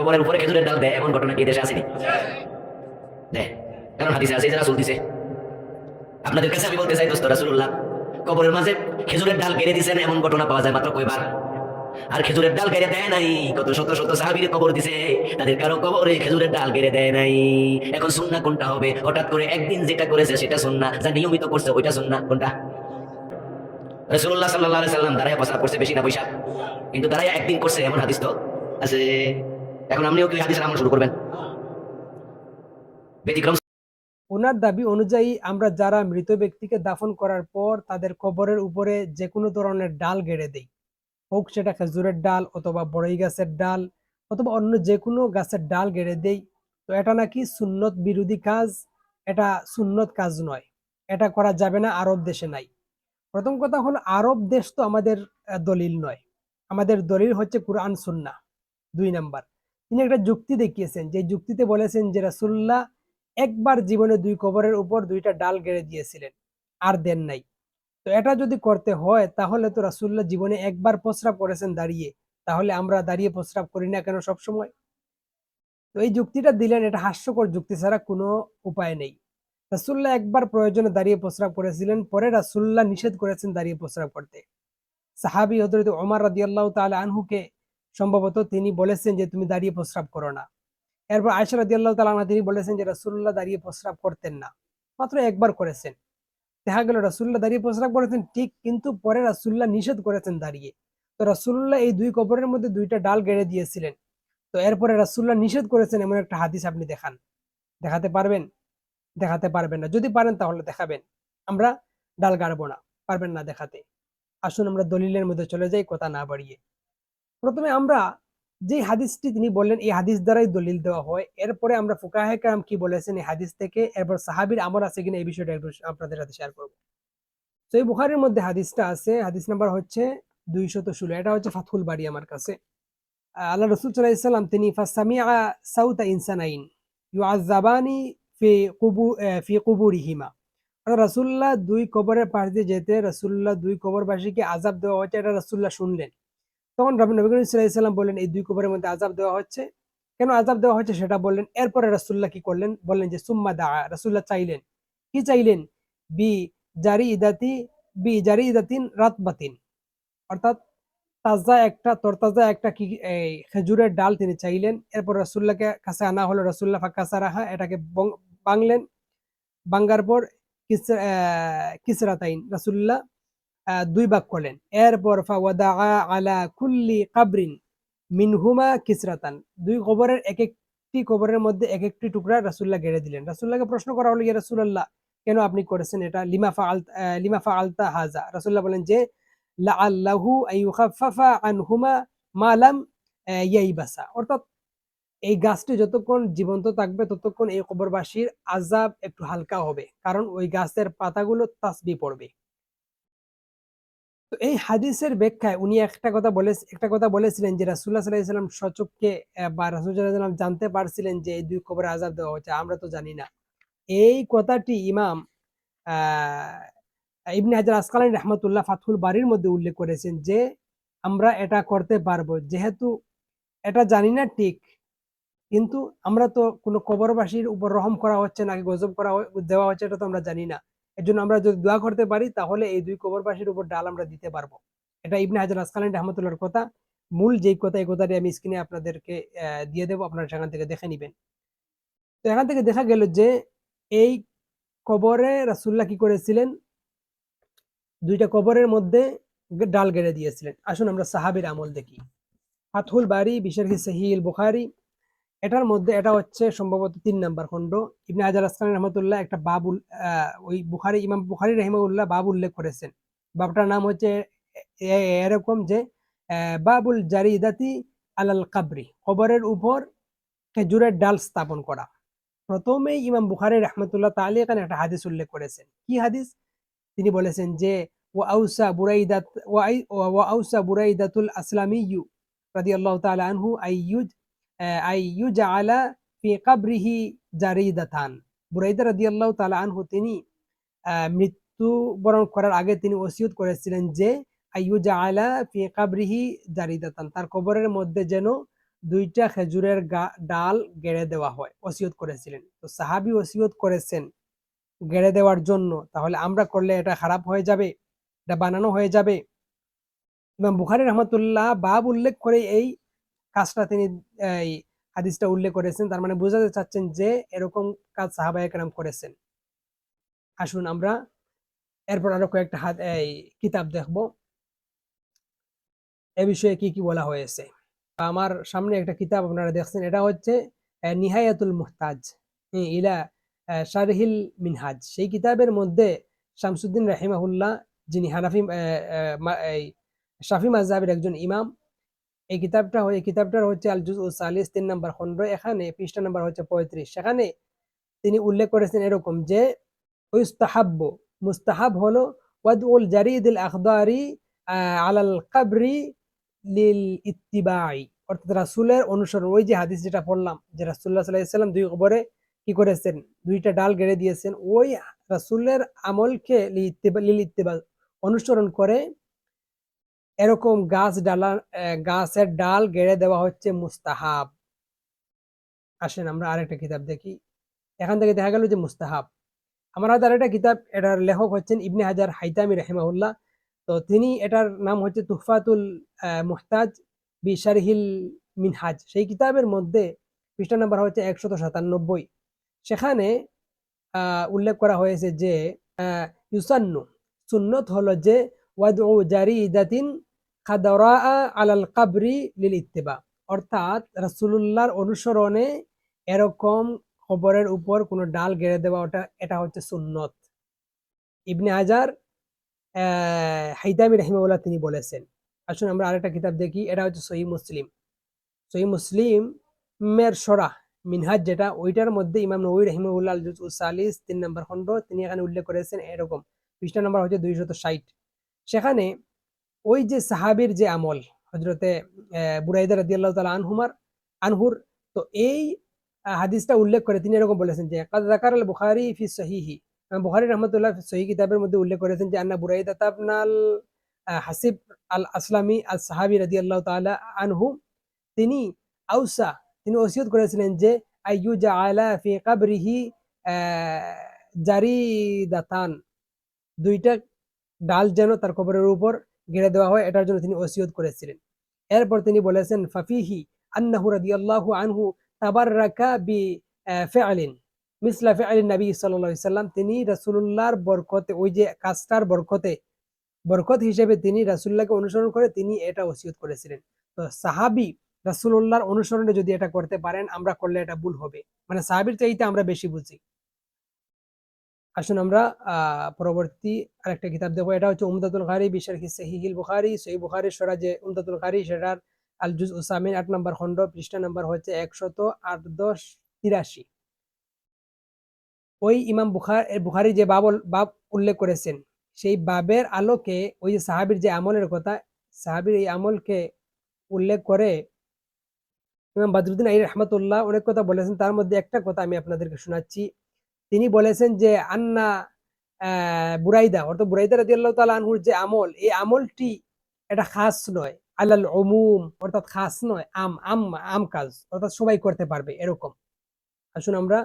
কবরের উপরে খেজুরের ডাল দেয়, এমন ঘটনা কি দেশে আসেনি? দেয়। কারণ হাদিসে আছে যারা চলতেছে আপনাদের কাছে আমি বলতে চাই, দোস্ত রাসুল্লাহ কবরের মাঝে খেজুরের ডাল গেড়ে দিছেন, এমন ঘটনা পাওয়া যায় মাত্র কয়বার? আর খেজুরের ডাল গেড়ে দেয় নাই, কত শত শত সাহাবির কবর দিছে, তাদের কারও কবরে খেজুরের ডাল গেড়ে দেয় নাই। এখন সুন্না কোনটা হবে? হঠাৎ করে একদিন যেটা করেছে সেটা সুন্না, যা নিয়মিত করছে ওইটা সুন্না, কোনটা? রসুল্লাহ সাল্লাহ সাল্লাম দাঁড়ায় প্রসাব করছে বেশি না পয়সা, কিন্তু দাঁড়ায় একদিন করছে, এমন হাদিস তো আছে। এখন আপনিও কি হাদিসের আমল শুরু করবেন? ব্যতিক্রম ওনার দাবি অনুযায়ী আমরা যারা মৃত ব্যক্তিকে দাফন করার পর তাদের কবরের উপরে যে কোনো ধরনের ডাল গেড়ে দেই। হোক সেটা খেজুরের ডাল অথবা বড়ই গাছের ডাল অথবা অন্য যে কোনো গাছের ডাল গেড়ে দেই। তো এটা নাকি সুন্নত বিরোধী কাজ? এটা সুন্নত কাজ নয়। এটা করা যাবে না আরব দেশে নাই। প্রথম কথা হলো আরব দেশ তো আমাদের দলিল নয়। আমাদের দলিল হচ্ছে কুরআন সুন্না দুই নাম্বার। তিনি একটা যুক্তি দেখিয়েছেন। যে যুক্তিতে বলেছেন যে রাসুল্লাহ একবার জীবনে দুই কবরের উপর দুইটা ডাল গেড়ে দিয়েছিলেন, আর দেন নাই। তো এটা যদি করতে হয়, তাহলে তো রাসুল্লাহ জীবনে একবার প্রস্রাব করেছেন দাঁড়িয়ে, তাহলে আমরা দাঁড়িয়ে প্রস্রাব করি না কেন সবসময়? তো এই যুক্তিটা দিলেন, এটা হাস্যকর যুক্তি ছাড়া কোনো উপায় নেই। রাসুল্লাহ একবার প্রয়োজনে দাঁড়িয়ে প্রস্রাব করেছিলেন, পরে রাসুল্লাহ নিষেধ করেছেন দাঁড়িয়ে প্রস্রাব করতে। সাহাবি হজরত ওমর রাদিয়াল্লাহু তাআলা আনহুকে সম্ভবত তিনি বলেছেন যে তুমি দাঁড়িয়ে প্রস্রাব করো না। এরপর আয়সা রাদিয়াল্লাহু তাআলা আনহা তিনি বলেছেন যে রাসূলুল্লাহ দাঁড়িয়ে প্রস্রাব করতেন না। মাত্র একবার করেছেন। দেখা গেল রাসূলুল্লাহ দাঁড়িয়ে প্রস্রাব করেছেন ঠিক কিন্তু পরে রাসূলুল্লাহ নিষেধ করেছেন দাঁড়িয়ে। তো রাসূলুল্লাহ এই দুই কবরের মধ্যে দুইটা ডাল গেড়ে দিয়েছিলেন। তো এরপরে রাসূলুল্লাহ নিষেধ করেছেন এমন একটা হাদিস আপনি দেখান। দেখাতে পারবেন? দেখাতে পারবেন না। যদি পারেন তাহলে দেখাবেন। আমরা ডাল গাড়বো না। পারবেন না দেখাতে। আসুন আমরা দলিলের মধ্যে চলে যাই, কথা না বাড়িয়ে। প্রথমে আমরা যে হাদিসটি তিনি বললেন, এই হাদিস দ্বারাই দলিল দেওয়া হয়। এরপরে আমরা ফুকাহে কালাম কি বলেছেন এই হাদিস থেকে? এরপর সাহাবির আমল আছে কিনা এই বিষয়টা একটু আপনাদের সাথে শেয়ার করব। তো এই বুখারের মধ্যে হাদিসটা আছে, হাদিস নাম্বার হচ্ছে দুইশত ষোলো। এটা হচ্ছে ফাথুল বাড়ি আমার কাছে। আল্লাহ রসুল সাল্লাহ ইসলাম তিনি ফাসামিআ সাউতা ইনসানাইন ইউআযাবানি ফি কুবু ফি কুবুরিহিমা। অর্থাৎ রাসূলুল্লাহ দুই কবরের পাশ দিয়ে যেতে, রাসূলুল্লাহ দুই কবরবাসীকে আযাব দেওয়া হচ্ছে এটা রাসূলুল্লাহ শুনলেন। তখন রবি নবী করিম সাল্লাম বললেন এই দুই কবরের মধ্যে আযাব দেওয়া হচ্ছে। কেন আযাব দেওয়া হচ্ছে সেটা বললেন এরপরে রাসূলুল্লাহ কি করলেন? বললেন যে সুম্মা দা রাসূলুল্লাহ চাইলেন। কি চাইলেন? বি জারি ইদাতি বি জারি ইদাতিন রাতবাতিন। অর্থাৎ তাজা একটা তরতাজা একটা কি খেজুরের ডাল তিনি চাইলেন। এরপর রাসূলুল্লাহকে কাছে আনা হলো রাসূলুল্লাহ ফাঁকা রাহা এটাকে বাংলেন। বাঙ্গার পর কিস আহ, কিসরাতাইন। রাসূলুল্লাহ আহ, দুই ভাগ করলেন। এরপর ফাওয়াদা আলা কুল্লি কাবরিন মিনহুমা কিসরাতান। দুই কবরের এক একটি কবরের মধ্যে এক একটি টুকরা রাসূলুল্লাহ গেড়ে দিলেন। রাসূলুল্লাহকে প্রশ্ন করা হলো রাসূলুল্লাহ কেন আপনি করেছেন এটা? ফাআলতা হাজা। রাসূলুল্লাহ বলেন যে আনহুমা মা লাম আহ, ইয়াইবাসা। অর্থাৎ এই গাছটি যতক্ষণ জীবন্ত থাকবে ততক্ষণ এই কবরবাসীর আজাব একটু হালকা হবে। কারণ ওই গাছের পাতাগুলো তাসবি পড়বে। তো এই হাদিসের ব্যাখ্যায় উনি একটা কথা বলে একটা কথা বলেছিলেন যে রাসুল্লাহ সাল্লাহ সাল্লাম সচককে বা রাসুল সাল্লাম জানতে পারছিলেন যে এই দুই কবরে আজাব দেওয়া হচ্ছে আমরা তো জানি না। এই কথাটি ইমাম, আহ, ইবনে হাজার আসকালানি রহমতুল্লাহ ফাতহুল বাড়ির মধ্যে উল্লেখ করেছেন যে আমরা এটা করতে পারব। যেহেতু এটা জানি না ঠিক, কিন্তু আমরা তো কোনো কবরবাসীর উপর রহম করা হচ্ছে নাকি গজব করা দেওয়া হচ্ছে, এটা তো আমরা জানি না। এর জন্য আমরা যদি দোয়া করতে পারি, তাহলে এই দুই কবরবাসীর উপর ডাল আমরা দিতে পারব। এটা ইবনে হাজার আসকালানি রহমতুল্লাহর কথা। মূল যেই কথা, এই কথাটি আমি স্ক্রিনে আপনাদেরকে দিয়ে দেবো। আপনারা সেখান থেকে দেখে নেবেন। তো এখান থেকে দেখা গেল যে, এই কবরে রাসুল্লাহ কি করেছিলেন? দুইটা কবরের মধ্যে ডাল গেড়ে দিয়েছিলেন। আসুন আমরা সাহাবির আমল দেখি। ফাতহুল বাড়ি বিশারহি সহিল বুখারি এটার মধ্যে এটা হচ্ছে সম্ভবত তিন নাম্বার খণ্ড। ইবনে হাজার আসকানি রহমতুল্লাহ একটা আহ, ওই বুখারি ইমাম বুখারি রহিমাউল্লাহ বাব উল্লেখ করেছেন। বাবটার নাম হচ্ছে এরকম যে বাবুল জারিদাতি আলাল কাবরি কবরের উপর খেজুরের ডাল স্থাপন করা। প্রথমেই ইমাম বুখারি রহমতুল্লাহ তাআলা এখানে একটা হাদিস উল্লেখ করেছেন। কি হাদিস? তিনি বলেছেন যে ওয়া আউসা বুরাইদাত ওয়া আউসা বুরাইদাতুল আসলামিয়্যু রাদিয়াল্লাহু তাআলা আনহু আইয়ুজ রাদিয়াল্লাহু তাআলা আনহু তিনি মৃত্যুবরণ করার আগে তিনি ওসিয়ত করেছিলেন যে আইয়ুজআলা ফি কবরিহি জারিদাতান তার কবরের মধ্যে যেন দুইটা খেজুরের ডাল গেড়ে দেওয়া হয় ওসিয়ত করেছিলেন তো সাহাবি ওসিয়ত করেছেন গেড়ে দেওয়ার জন্য তাহলে আমরা করলে এটা খারাপ হয়ে যাবে এটা বানানো হয়ে যাবে ইমাম বুখারি রহমতুল্লাহ বাব উল্লেখ করে এই কাজটা তিনি, এই হাদিসটা উল্লেখ করেছেন। তার মানে বোঝাতে চাচ্ছেন যে এরকম কাজ সাহাবায়ে কেরাম করেছেন। আসুন আমরা এরপর আরও কয়েকটা হাত এই কিতাব দেখব। এ বিষয়ে কি কি বলা হয়েছে? আমার সামনে একটা কিতাব আপনারা দেখছেন। এটা হচ্ছে নিহায়াতুল মুহতাজ ইলা শারহিল মিনহাজ। সেই কিতাবের মধ্যে শামসুদ্দিন রাহিমাহুল্লাহ, যিনি হানাফি শাফি মাজহাবের একজন ইমাম এই কিতাবটা এই কিতাবটার হচ্ছে আল জুজ ও সালিস তিন নম্বর খণ্ড এখানে পৃষ্ঠা নম্বর হচ্ছে পঁয়ত্রিশ। সেখানে তিনি উল্লেখ করেছেন এরকম যে ইস্তাহাব্য মুস্তাহাব হলো ওয়াদউল জারিদুল আখদারি আহ, আলাল কাবরি লিল ইত্তিবাই অর্থাৎ রাসুলের অনুসরণ। ওই যে হাদিস যেটা পড়লাম যে রাসুল্লাহ সাল্লাম দুই কবরে কি করেছেন? দুইটা ডাল গেড়ে দিয়েছেন। ওই রাসুলের আমলকে লিল ইত্তিবা অনুসরণ করে এরকম গাছ ডালা গাছের ডাল গেড়ে দেওয়া হচ্ছে মুস্তাহাব। আসেন আমরা আরেকটা কিতাব দেখি। এখান থেকে দেখা গেল যে মুস্তাহাব। আমার হাতে আরেকটা কিতাব, এটার লেখক হচ্ছেন ইবনে হাজার হাইতামি রাহিমাহুল্লাহ। তো তিনি এটার নাম হচ্ছে তুফাতুল মুহতাজ বিশারহিল মিনহাজ। সেই কিতাবের মধ্যে পৃষ্ঠা নাম্বার হচ্ছে একশত সাতানব্বই। সেখানে উল্লেখ করা হয়েছে যে ইউসান্নু, সুন্নত হলো যে, ওয়াদউ জারিদাতিন অর্থাৎ রাসূলুল্লাহর অনুসরণে এরকম খবরের উপর কোনো ডাল গেড়ে দেওয়া ওটা এটা হচ্ছে সুন্নত। ইবনে হাজার আহ, হাইতামি রহিমাউল্লাহ তিনি বলেছেন। আসুন আমরা আরেকটা কিতাব দেখি এটা হচ্ছে সহি মুসলিম। সহি মুসলিম মের সরাহ মিনহাজ যেটা ওইটার মধ্যে ইমাম নবী রহিমাউল্লাহ সালিস তিন নম্বর খণ্ড তিনি এখানে উল্লেখ করেছেন এরকম। পৃষ্ঠা নম্বর হচ্ছে দুইশত ষাট। সেখানে ওই যে সাহাবীর যে আমল হজরতে বুরাইদা রাদিয়াল্লাহু তালা আনহুমার, আনহুর, তো এই হাদিসটা উল্লেখ করে তিনি এরকম বলেছেন যে, কাদ যাকার আল বুখারী ফি সহিহি। বুখারী রাহমাতুল্লাহ ফি সহিহ কিতাবের মধ্যে উল্লেখ করেছেন যে, আন্না বুরাইদা তাবনাল হাসিব আল আসলামী আল সাহাবী আল্লাহ তাআলা আনহু। তিনি আউসা, তিনি ওসিয়ত করেছিলেন যে, আইয়ু জাআলা ফি কাবরিহি জারি দাতান দুইটা ডাল যেন তার কবরের উপর গেড়ে দেওয়া হয়, এটার জন্য তিনি ওসিয়ত করেছিলেন। এরপর তিনি বলেছেন, ফাফিহি আন্নাহু রাদিয়াল্লাহু আনহু তাবাররাকা বি ফিআলিন। মিসলা ফিআলিন নবী আলাইহি সাল্লাম, তিনি রাসূলুল্লাহর বরকতে, ওই যে কাজটার বরকতে, বরকত হিসেবে তিনি রাসূলুল্লাহকে অনুসরণ করে তিনি এটা ওসিয়ত করেছিলেন। তো সাহাবী রাসূলুল্লাহর অনুসরণে যদি এটা করতে পারেন, আমরা করলে এটা ভুল হবে। মানে সাহাবীর চাইতে আমরা বেশি বুঝি। আসুন আমরা পরবর্তী আরেকটা কিতাব দেখব। এটা হচ্ছে উমদাতুল গারি বিশার সহিহিল বুখারি সহি বুখারির সরা যে উমদাতুল গারি, সেটার আল জুজ উসামিন আট নম্বর খণ্ড, পৃষ্ঠা নম্বর হচ্ছে একশত আট দশ তিরাশি। ওই ইমাম বুখার বুখারি যে বাব বাব উল্লেখ করেছেন, সেই বাবের আলোকে ওই যে সাহাবীর যে আমলের কথা, সাহাবীর এই আমলকে উল্লেখ করে ইমাম বাদরুদ্দিন আই রহমতুল্লাহ অনেক কথা বলেছেন। তার মধ্যে একটা কথা আমি আপনাদেরকে শোনাচ্ছি। তিনি বলেছেন যে, আন্না বুরাইদা, অর্থাৎ বুরাইদা রাদিয়াল্লাহু তাআলা আনহুর যে আমল, এই আমলটি এটা খাস নয়। আলাল উমুম, অর্থাৎ খাস নয়, আম আম আম কাজ, অর্থাৎ সবাই করতে পারবে এরকম। আসুন আমরা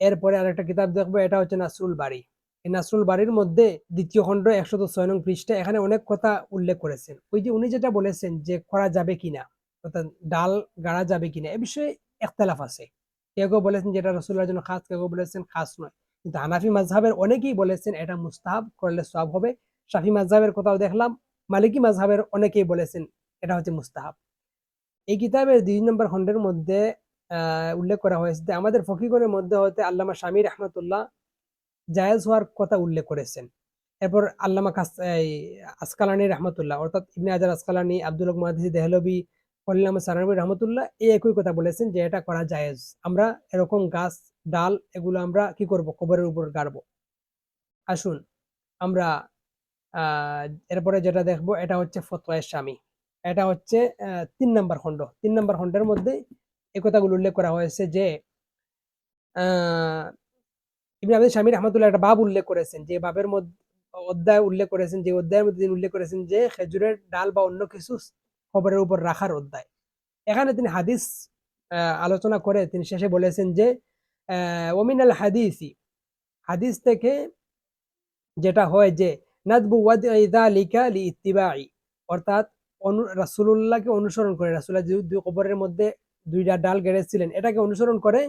এরপরে আরেকটা কিতাব দেখব, এটা হচ্ছে নাসরুল বাড়ি এই নাসরুল বাড়ির মধ্যে দ্বিতীয় খণ্ড একশত ছয় নং পৃষ্ঠা, এখানে অনেক কথা উল্লেখ করেছেন। ওই যে উনি যেটা বলেছেন যে করা যাবে কিনা, অর্থাৎ ডাল গাড়া যাবে কিনা, এ বিষয়ে একতলাফ আছে। কেউ বলেছেন যে এটা রসুল্লাহর জন্য খাস, কেউ বলেছেন খাস নয়। কিন্তু হানাফি মাঝহাবের অনেকেই বলেছেন এটা মুস্তাহাব, করলে সব হবে। শাফি মাঝহাবের কথাও দেখলাম, মালিকি মাঝহাবের অনেকেই বলেছেন এটা হচ্ছে মুস্তাহাব। এই কিতাবের দুই নম্বর খণ্ডের মধ্যে উল্লেখ করা হয়েছে যে আমাদের ফকিগণের মধ্যে হতে আল্লামা শামী রহমতুল্লাহ জায়েজ হওয়ার কথা উল্লেখ করেছেন। এরপর আল্লামা আসকালানি রহমতুল্লাহ, অর্থাৎ ইবনে আজার আসকালানি, আব্দুল হক মাহাদিস দেহলবি কলিলাম সানাবি রহমতুল্লাহ এই একই কথা বলেছেন যে এটা করা জায়েজ। আমরা এরকম গাছ, ডাল এগুলো আমরা কি করব? কবরের উপর গাড়বো। আসুন, আমরা এরপরে যেটা দেখব এটা হচ্ছে ফতোয়া স্বামী। এটা হচ্ছে তিন নম্বর খণ্ড। তিন নম্বর খণ্ডের মধ্যে এই কথাগুলো উল্লেখ করা হয়েছে যে ইবনে আবিদ স্বামী রহমতুল্লাহ একটা বাব উল্লেখ করেছেন যে বাবের মধ্যে, অধ্যায় উল্লেখ করেছেন যে অধ্যায়ের মধ্যে উল্লেখ করেছেন যে খেজুরের ডাল বা অন্য কিছু খবরের উপর রাখার অধ্যায়। এখানে তিনি হাদিস আলোচনা করে তিনি শেষে বলেছেন যে ওমিনাল হাদিসি, হাদিস থেকে যেটা হয় যে, নাদবু ওয়াদিকা লি ইত্তিবাই অর্থাৎ অনু, রাসূলুল্লাহকে অনুসরণ করে রাসুল্লাহ দুই কবরের মধ্যে দুইটা ডাল গেড়েছিলেন, এটাকে অনুসরণ করে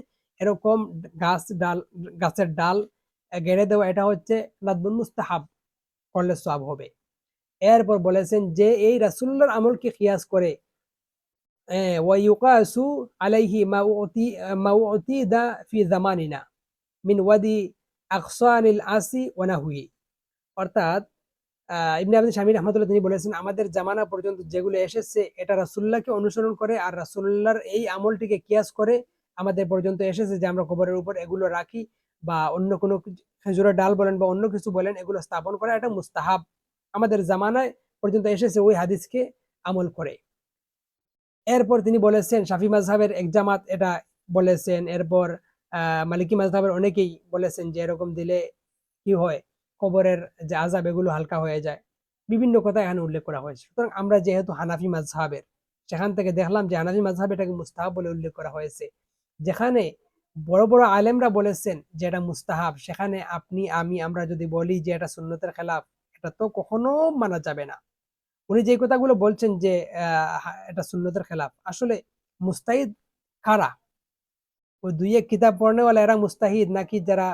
এরকম গাছ ডাল, গাছের ডাল গেড়ে দেওয়া, এটা হচ্ছে নাদবুল মুস্তাহাব, করলে সব হবে। এরপর বলেছেন যে এই রাসূলুল্লাহর আমলকে কিয়াস করে। আলাইহি মা উতি মা উতিদা ফি জামানিনা, মিন ওয়াদি আকসানিল আসি ওয়ানাহুই অর্থাৎ ইবনে তিনি বলেছেন, আমাদের জামানা পর্যন্ত যেগুলো এসেছে, এটা রাসুল্লাহকে অনুসরণ করে আর রাসুল্লাহর এই আমলটিকে কিয়াস করে আমাদের পর্যন্ত এসেছে যে আমরা কবরের উপর এগুলো রাখি বা অন্য কোনো খেজুরের ডাল বলেন বা অন্য কিছু বলেন, এগুলো স্থাপন করা এটা মুস্তাহাব। আমাদের জামানায় পর্যন্ত এসেছে ওই হাদিসকে আমল করে। এরপর তিনি বলেছেন, শাফি মাজহাবের এক জামাত এটা বলেছেন। এরপর মালিকি মাজহাবের অনেকেই বলেছেন যে এরকম দিলে কি হয়? কবরের যে আজাব এগুলো হালকা হয়ে যায়। বিভিন্ন কথা এখানে উল্লেখ করা হয়েছে। সুতরাং আমরা যেহেতু হানাফি মাজহাবের সেখান থেকে দেখলাম যে হানাফি মাজহাব এটাকে মুস্তাহাব বলে উল্লেখ করা হয়েছে। যেখানে বড় বড় আলেমরা বলেছেন যে এটা মুস্তাহাব। সেখানে আপনি, আমি, আমরা যদি বলি যে এটা সুন্নতের খেলাফ এটা তো কখনো মানা যাবে না। উনি যে কথাগুলো বলছেন যে এটা সুন্নতের খেলাফ, আসলে মুস্তাহিদ কারা? ওই দুই এক কিতাব পড়নেওয়ালা এরা মুস্তাহিদ নাকি যারা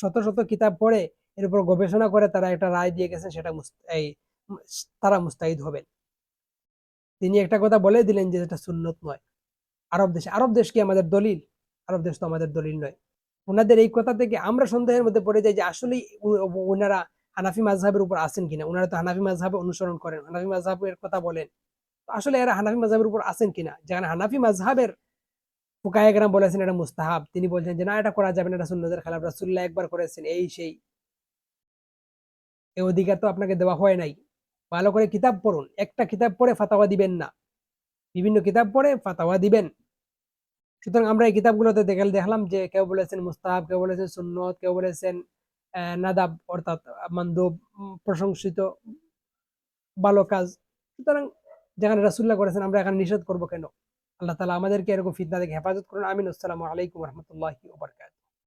শত শত কিতাব পড়ে, এর উপর গবেষণা করে তারা একটা রায় দিয়ে গেছেন সেটা এই তারা মুস্তাহিদ হবেন। তিনি একটা কথা বলে দিলেন যে এটা সুন্নত নয়। আরব দেশ আরব দেশ কি আমাদের দলিল? আরব দেশ তো আমাদের দলিল নয়। ওনাদের এই কথা থেকে আমরা সন্দেহের মধ্যে পড়ে যাই যে আসলেই ওনারা হানাফি মাজহাবের উপর আছেন কিনা? ওনারা তো হানাফি মাজহাবে অনুসরণ করেন, হানাফি মাজহাবের কথা বলেন। আসলে এরা হানাফি মাজহাবের উপর আছেন কিনা? যেখানে হানাফি মাজহাবের ফুকায়গরাম বলেছেন এটা মুস্তাহাব। তিনি বলছেন যে, না, এটা করা যাবে না, এটা সুন্নতের খেলাফ। রাসূলুল্লাহ একবার করেছেন, এই সেই। এই অধিকার তো আপনাকে দেওয়া হয় নাই। ভালো করে কিতাব পড়ুন। একটা কিতাব পড়ে ফাতাওয়া দিবেন না। বিভিন্ন কিতাব পড়ে ফাতাওয়া দিবেন। সুতরাং আমরা এই কিতাবগুলোতে দেখে দেখলাম যে কেউ বলেছেন মুস্তাহাব, কেউ বলেছেন সুন্নত, কেউ বলেছেন নাদাব অর্থাৎ মান্দব প্রশংসিত, ভালো কাজ। সুতরাং যেখানে রাসুল্লাহ করেছেন, আমরা এখানে নিষেধ করব কেন? আল্লাহ তালা আমাদেরকে এরকম ফিতনা থেকে হেফাজত করুন। আমিন। আসসালামু আলাইকুম রহমতুল্লাহি ওবরকাত